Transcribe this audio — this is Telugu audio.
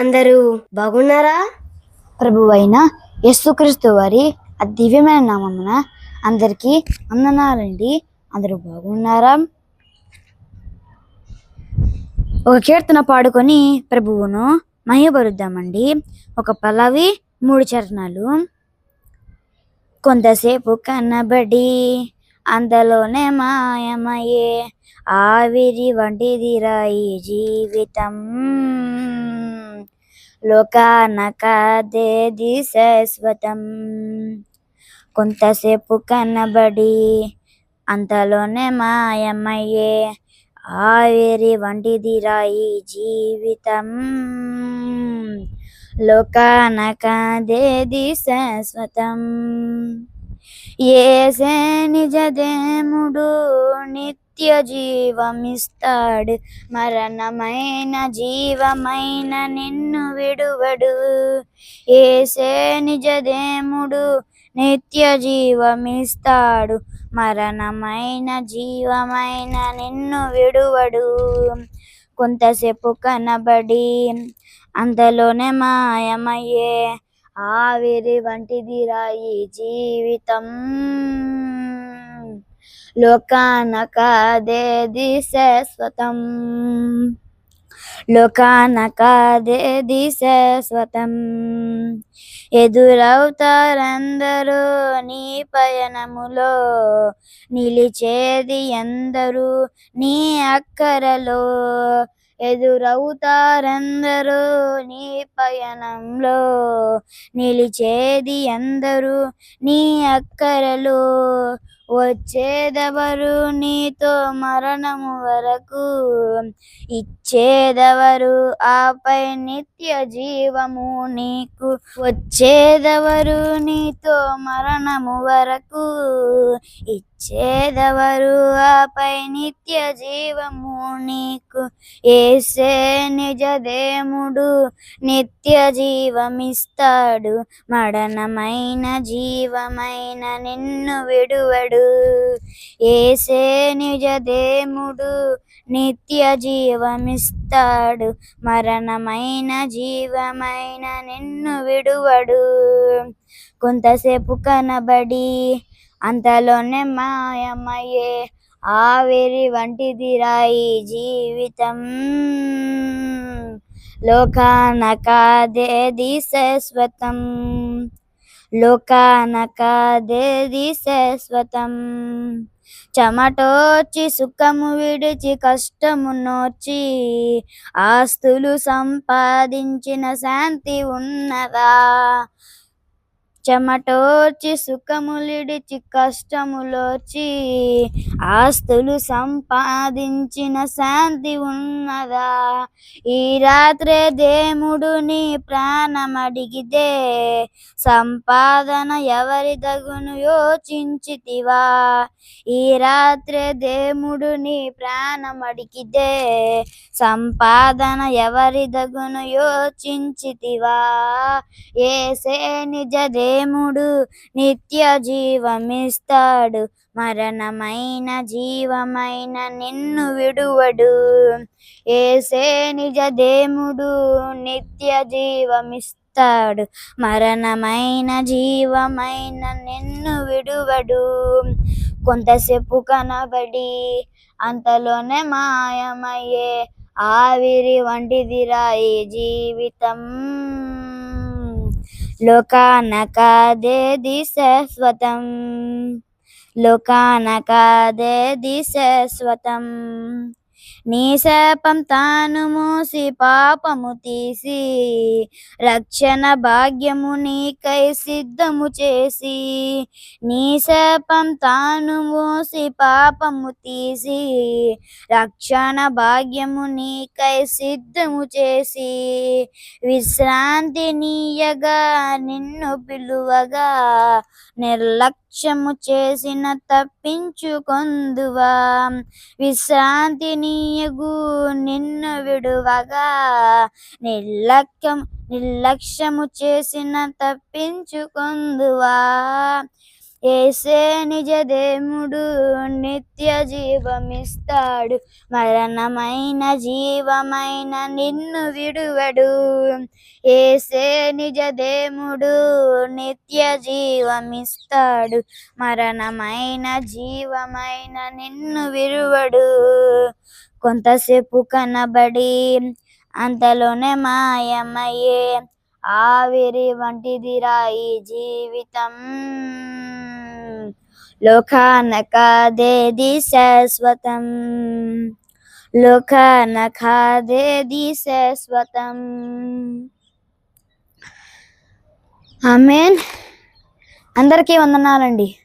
అందరూ బాగున్నారా? ప్రభువైన యేసుక్రీస్తు వారి ఆ దివ్యమైన నామమున అందరికీ వందనాలండి. అందరూ బాగున్నారా? ఒక కీర్తన పాడుకొని ప్రభువును మహిమపరుద్దామండి. ఒక పల్లవి మూడు చరణాలు. కొంతసేపు కన్నబడి అందులోనే మాయమయ్యే ఆవిరి వంటిది రాయి జీవితం. లోకాన కాదేది శాశ్వతం? కొంతసేపు కనబడి అంతలోనే మాయమయ్యే ఆవిరి వంటిది రాయి జీవితం. లోకాన కాదేది శాశ్వతం? ఏసే నిజ దేముడు నిత్య జీవమిస్తాడు మరణమైన జీవమైన నిన్ను విడువడు. ఏసే నిజ దేముడు నిత్య జీవమిస్తాడు మరణమైన జీవమైన నిన్ను విడువడు. కొంతసేపు కనబడి అంతలోనే మాయమయ్యే ఆవిరి వంటిది రాయి జీవితం. లోకాన కాదేది శాశ్వతం లోకాన కాదేది శాశ్వతం ఎదురవుతారందరూ నీ పయనములో నిలిచేది ఎందరూ నీ అక్కరలో. ఎదురవుతారందరూ నీ పయనంలో నిలిచేది ఎందరూ నీ అక్కరలో. వచ్చేదెవరు నీతో మరణము వరకు? ఇచ్చేదెవరు ఆపై నిత్య జీవము నీకు? వచ్చేదెవరు నీతో మరణము వరకు? ఇచ్చేదెవరు ఆపై నిత్య జీవము నీకు? ఏసే నిజ దేముడు నిత్య జీవమిస్తాడు. మరణమైన జీవమైన నిన్ను విడువడు. ఏసే నిజ దేముడు నిత్య జీవమిస్తాడు. మరణమైన జీవమైన నిన్ను విడువడు. కొంతసేపు కనబడి అంతలోనే మాయమయ్యే ఆవిరి వంటిది రాయి జీవితం. లోకాన కాదేది శాశ్వతం లోకాన కాదేది శాశ్వతం చెమటోచి సుఖము విడిచి కష్టము నోచి ఆస్తులు సంపాదించిన శాంతి ఉన్నదా? చెమటోచి సుఖములిడిచి కష్టములోచి ఆస్తులు సంపాదించిన శాంతి ఉన్నదా? ఈ రాత్రే దేముడు నీ సంపాదన ఎవరి దగును యోచించితివా? ఈ రాత్రే దేముడు నీ సంపాదన ఎవరి దగును యోచించితివా? ఏసే నిజ దేముడు నిత్య జీవమిస్తాడు. మరణమైన జీవమైన నిన్ను విడువడు. ఏసే నిజ దేముడు నిత్య జీవమిస్తాడు. మరణమైన జీవమైన నిన్ను విడువడు. కొంతసేపు కనబడి అంతలోనే మాయమయ్యే ఆవిరి వంటిదిరాయి జీవితం. లోకాన కాదేది శాశ్వతం లోకాన శాశ్వతం నీ శాపం తాను మూసి పాపము తీసి రక్షణ భాగ్యము నీకై సిద్ధము చేసి నీ శాపం తాను మూసి పాపము తీసి రక్షణ భాగ్యము నీకై సిద్ధము చేసి విశ్రాంతి నీయగా నిన్ను పిలువగా లక్ష్యము చేసిన తప్పించుకొందువా. విశ్రాంతి నీయగు నిన్ను విడువగా. నిర్లక్ష్యం నిర్లక్ష్యము చేసిన తప్పించుకొందువా. ఏసే నిజదేముడు నిత్య జీవమిస్తాడు. మరణమైన జీవమైన నిన్ను విడువడు. ఏసే నిజదేముడు నిత్య జీవమిస్తాడు. మరణమైన జీవమైన నిన్ను విడువడు. కొంతసేపు కనబడి అంతలోనే మాయమయ్యే ఆవిరి వంటిదిరా ఈ జీవితం. లోకానకాదేది శాశ్వతం లోకానకాదేది శాశ్వతం ఆమెన్ అందరికీ వందనాలండి.